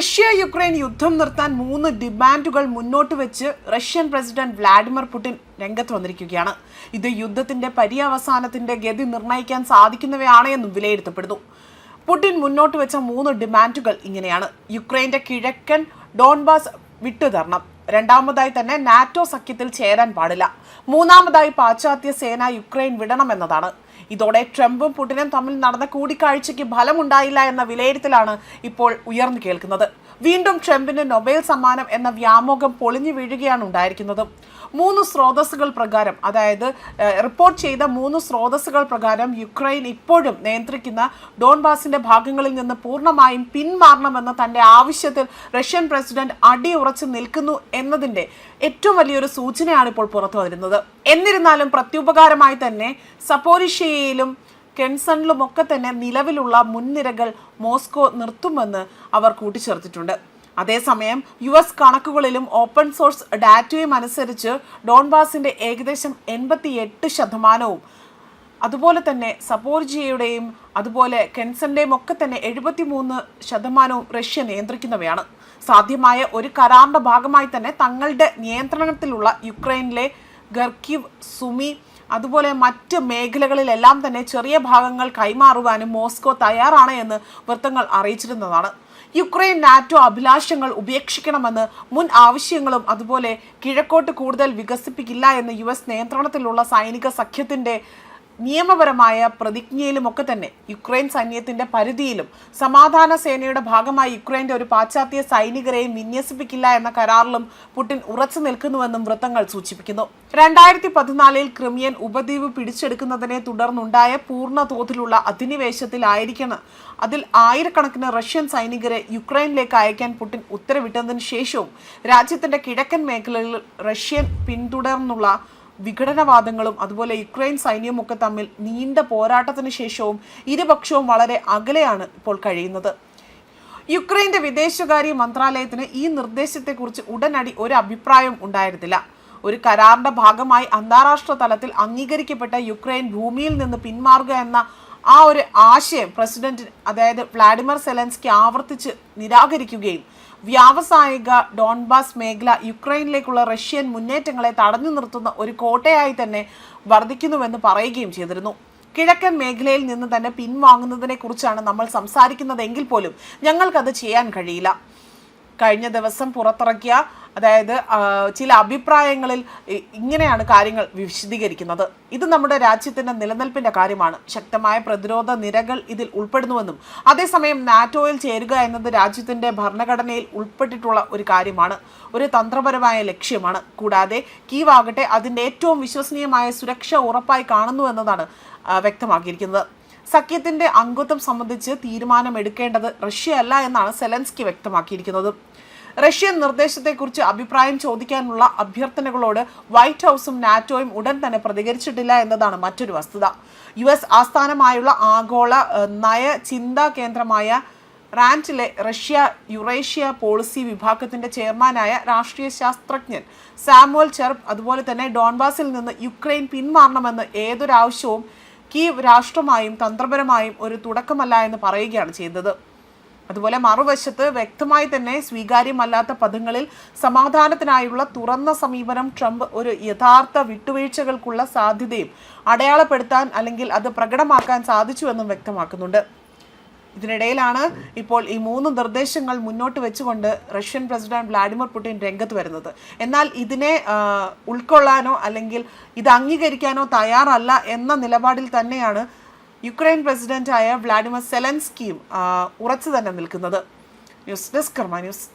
Russia Ukraine യുദ്ധം നിർത്താൻ മൂന്ന് ഡിമാൻഡുകൾ മുന്നോട്ട് വെച്ച് റഷ്യൻ പ്രസിഡന്റ് വ്ളാഡിമിർ പുടിൻ രംഗത്ത് വന്നിരിക്കുകയാണ്. ഇത് യുദ്ധത്തിന്റെ പര്യവസാനത്തിന്റെ ഗതി നിർണയിക്കാൻ സാധിക്കുന്നവയാണ് എന്നും വിലയിരുത്തപ്പെടുന്നു. പുടിൻ മുന്നോട്ട് വെച്ച മൂന്ന് ഡിമാൻഡുകൾ ഇങ്ങനെയാണ്. യുക്രൈന്റെ കിഴക്കൻ ഡോൺബാസ് വിട്ടുതരണം. രണ്ടാമതായി തന്നെ നാറ്റോ സഖ്യത്തിൽ ചേരാൻ പാടില്ല. മൂന്നാമതായി പാശ്ചാത്യ സേന യുക്രൈൻ വിടണമെന്നതാണ്. ഇതോടെ ട്രംപും പുടിനും തമ്മിൽ നടന്ന കൂടിക്കാഴ്ചയ്ക്ക് ഫലമുണ്ടായില്ല എന്ന വിലയിരുത്തലാണ് ഇപ്പോൾ ഉയർന്നു കേൾക്കുന്നത്. വീണ്ടും ട്രംപിന് നൊബേൽ സമ്മാനം എന്ന വ്യാമോഹം പൊളിഞ്ഞു വീഴുകയാണ് ഉണ്ടായിരിക്കുന്നത്. മൂന്ന് സ്രോതസ്സുകൾ പ്രകാരം അതായത് റിപ്പോർട്ട് ചെയ്ത മൂന്ന് സ്രോതസ്സുകൾ പ്രകാരം യുക്രൈൻ ഇപ്പോഴും നിയന്ത്രിക്കുന്ന ഡോൺബാസിന്റെ ഭാഗങ്ങളിൽ നിന്ന് പൂർണമായും പിന്മാറണമെന്ന തന്റെ ആവശ്യത്തിൽ റഷ്യൻ പ്രസിഡന്റ് അടിയുറച്ചു നിൽക്കുന്നു എന്നതിന്റെ ഏറ്റവും വലിയൊരു സൂചനയാണ് ഇപ്പോൾ പുറത്തു വരുന്നത് എന്നിരുന്നാലും പ്രത്യുപകാരമായി തന്നെ സപ്പോരിഷ്യയിലും കെൻസണിലും ഒക്കെ തന്നെ നിലവിലുള്ള മുൻനിരകൾ മോസ്കോ നിർത്തുമെന്ന് അവർ കൂട്ടിച്ചേർത്തിട്ടുണ്ട്. അതേസമയം യു എസ് കണക്കുകളിലും ഓപ്പൺ സോഴ്സ് ഡാറ്റയും അനുസരിച്ച് ഡോൺബാസിന്റെ ഏകദേശം എൺപത്തി എട്ട് ശതമാനവും അതുപോലെ തന്നെ സപ്പോർജിയയുടെയും അതുപോലെ കെൻസന്റെയും ഒക്കെ തന്നെ എഴുപത്തി മൂന്ന് ശതമാനവും റഷ്യ നിയന്ത്രിക്കുന്നവയാണ്. സാധ്യമായ ഒരു കരാറിന്റെ ഭാഗമായി തന്നെ തങ്ങളുടെ നിയന്ത്രണത്തിലുള്ള യുക്രൈനിലെ ഗർക്കിവ് സുമി അതുപോലെ മറ്റ് മേഖലകളിലെല്ലാം തന്നെ ചെറിയ ഭാഗങ്ങൾ കൈമാറുവാനും മോസ്കോ തയ്യാറാണ് എന്ന് വൃത്തങ്ങൾ അറിയിച്ചിരുന്നതാണ്. യുക്രൈൻ നാറ്റോ അഭിലാഷങ്ങൾ ഉപേക്ഷിക്കണമെന്ന് മുൻ ആവശ്യങ്ങളും അതുപോലെ കിഴക്കോട്ട് കൂടുതൽ വികസിപ്പിക്കില്ല എന്ന് യു എസ് നിയന്ത്രണത്തിലുള്ള സൈനിക സഖ്യത്തിന്റെ നിയമപരമായ പ്രതിജ്ഞയിലും ഒക്കെ തന്നെ യുക്രൈൻ സൈന്യത്തിന്റെ പരിധിയിലും സമാധാന സേനയുടെ ഭാഗമായി യുക്രൈന്റെ ഒരു പാശ്ചാത്യ സൈനികരെയും വിന്യസിപ്പിക്കില്ല എന്ന കരാറിലും പുടിൻ ഉറച്ചു നിൽക്കുന്നുവെന്നും വൃത്തങ്ങൾ സൂചിപ്പിക്കുന്നു. രണ്ടായിരത്തി പതിനാലിൽ ക്രിമിയൻ ഉപദ്വീപ് പിടിച്ചെടുക്കുന്നതിനെ തുടർന്നുണ്ടായ പൂർണ തോതിലുള്ള അധിനിവേശത്തിലായിരിക്കണം. അതിൽ ആയിരക്കണക്കിന് റഷ്യൻ സൈനികരെ യുക്രൈനിലേക്ക് അയക്കാൻ പുടിൻ ഉത്തരവിട്ടതിനു ശേഷവും രാജ്യത്തിന്റെ കിഴക്കൻ മേഖലകളിൽ റഷ്യൻ പിന്തുടർന്നുള്ള വിഘടനവാദങ്ങളും അതുപോലെ യുക്രൈൻ സൈന്യവും ഒക്കെ തമ്മിൽ നീണ്ട പോരാട്ടത്തിന് ശേഷവും ഇരുപക്ഷവും വളരെ അകലെയാണ് ഇപ്പോൾ കഴിയുന്നത്. യുക്രൈന്റെ വിദേശകാര്യ മന്ത്രാലയത്തിന് ഈ നിർദ്ദേശത്തെക്കുറിച്ച് ഉടനടി ഒരു അഭിപ്രായം ഉണ്ടായിരുന്നില്ല. ഒരു കരാറിന്റെ ഭാഗമായി അന്താരാഷ്ട്ര തലത്തിൽ അംഗീകരിക്കപ്പെട്ട യുക്രൈൻ ഭൂമിയിൽ നിന്ന് പിന്മാറുക എന്ന ആ ഒരു ആശയം പ്രസിഡന്റ് അതായത് വ്ളാഡിമിർ സെലൻസ്കി ആവർത്തിച്ച് നിരാകരിക്കുകയും വ്യാവസായിക ഡോൺബാസ് മേഖല യുക്രൈനിലേക്കുള്ള റഷ്യൻ മുന്നേറ്റങ്ങളെ തടഞ്ഞു നിർത്തുന്ന ഒരു കോട്ടയായി തന്നെ വർദ്ധിക്കുന്നുവെന്ന് പറയുകയും ചെയ്തിരുന്നു. കിഴക്കൻ മേഖലയിൽ നിന്ന് തന്നെ പിൻവാങ്ങുന്നതിനെ കുറിച്ചാണ് നമ്മൾ സംസാരിക്കുന്നതെങ്കിൽ പോലും ഞങ്ങൾക്കത് ചെയ്യാൻ കഴിയില്ല. കഴിഞ്ഞ ദിവസം പുറത്തിറക്കിയ അതായത് ചില അഭിപ്രായങ്ങളിൽ ഇങ്ങനെയാണ് കാര്യങ്ങൾ വിശദീകരിക്കുന്നത്. ഇത് നമ്മുടെ രാജ്യത്തിന്റെ നിലനിൽപ്പിന്റെ കാര്യമാണ്. ശക്തമായ പ്രതിരോധ നിരകൾ ഇതിൽ ഉൾപ്പെടുന്നുവെന്നും അതേസമയം നാറ്റോയിൽ ചേരുക എന്നത് രാജ്യത്തിന്റെ ഭരണഘടനയിൽ ഉൾപ്പെട്ടിട്ടുള്ള ഒരു കാര്യമാണ് ഒരു തന്ത്രപരമായ ലക്ഷ്യമാണ്. കൂടാതെ കീവ് ആകട്ടെ അതിന്റെ ഏറ്റവും വിശ്വസനീയമായ സുരക്ഷ ഉറപ്പായി കാണുന്നു എന്നതാണ് വ്യക്തമാക്കിയിരിക്കുന്നത്. സഖ്യത്തിന്റെ അംഗത്വം സംബന്ധിച്ച് തീരുമാനമെടുക്കേണ്ടത് റഷ്യ അല്ല എന്നാണ് സെലൻസ്കി വ്യക്തമാക്കിയിരിക്കുന്നത്. റഷ്യൻ നിർദ്ദേശത്തെക്കുറിച്ച് അഭിപ്രായം ചോദിക്കാനുള്ള അഭ്യർത്ഥനകളോട് വൈറ്റ് ഹൗസും നാറ്റോയും ഉടൻ തന്നെ പ്രതികരിച്ചിട്ടില്ല എന്നതാണ് മറ്റൊരു വസ്തുത. യു എസ് ആസ്ഥാനമായുള്ള ആഗോള നയ ചിന്താ കേന്ദ്രമായ റാന്റിലെ റഷ്യ യുറേഷ്യ പോളിസി വിഭാഗത്തിന്റെ ചെയർമാനായ രാഷ്ട്രീയ ശാസ്ത്രജ്ഞൻ സാമുവൽ ചെർപ്പ് അതുപോലെ തന്നെ ഡോൺബാസിൽ നിന്ന് യുക്രൈൻ പിന്മാറണമെന്ന് ഏതൊരാവശ്യവും കീവ് രാഷ്ട്രമായും തന്ത്രപരമായും ഒരു തുടക്കമല്ല എന്ന് പറയുകയാണ് ചെയ്തത്. അതുപോലെ മറുവശത്ത് വ്യക്തമായി തന്നെ സ്വീകാര്യമല്ലാത്ത പദങ്ങളിൽ സമാധാനത്തിനായുള്ള തുറന്ന സമീപനം ട്രംപ് ഒരു യഥാർത്ഥ വിട്ടുവീഴ്ചകൾക്കുള്ള സാധ്യതയും അടയാളപ്പെടുത്താൻ അല്ലെങ്കിൽ അത് പ്രകടമാക്കാൻ സാധിച്ചുവെന്നും വ്യക്തമാക്കുന്നുണ്ട്. ഇതിനിടയിലാണ് ഇപ്പോൾ ഈ മൂന്ന് നിർദ്ദേശങ്ങൾ മുന്നോട്ട് വെച്ചുകൊണ്ട് റഷ്യൻ പ്രസിഡന്റ് വ്ളാഡിമിർ പുടിൻ രംഗത്ത് വരുന്നത്. എന്നാൽ ഇതിനെ ഉൾക്കൊള്ളാനോ അല്ലെങ്കിൽ ഇത് അംഗീകരിക്കാനോ തയ്യാറല്ല എന്ന നിലപാടിൽ തന്നെയാണ് യുക്രൈൻ പ്രസിഡന്റായ വ്ളാഡിമിർ സെലൻസ്കിയും ഉറച്ചു തന്നെ നിൽക്കുന്നത്. News desk Karma news.